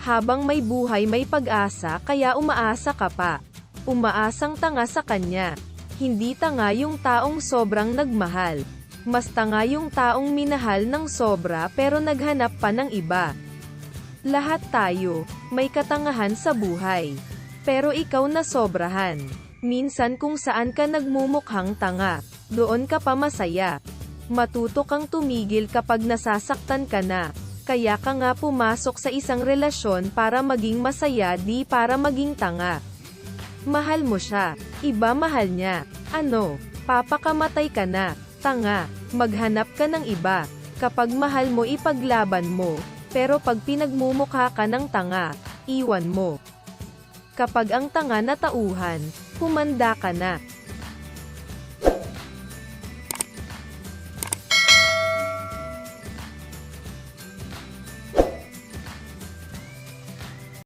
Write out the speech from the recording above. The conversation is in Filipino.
Habang may buhay may pag-asa kaya umaasa ka pa. Umaasang tanga sa kanya. Hindi tanga yung taong sobrang nagmahal. Mas tanga yung taong minahal ng sobra pero naghanap pa ng iba. Lahat tayo, may katangahan sa buhay. Pero ikaw na sobrahan. Minsan kung saan ka nagmumukhang tanga, doon ka pa masaya. Matuto kang tumigil kapag nasasaktan ka na. Kaya ka nga pumasok sa isang relasyon para maging masaya di para maging tanga. Mahal mo siya, iba mahal niya. Ano, papakamatay ka na, tanga, maghanap ka ng iba. Kapag mahal mo ipaglaban mo, pero pag pinagmumukha ka ng tanga, iwan mo. Kapag ang tanga na tauhan, humanda ka na.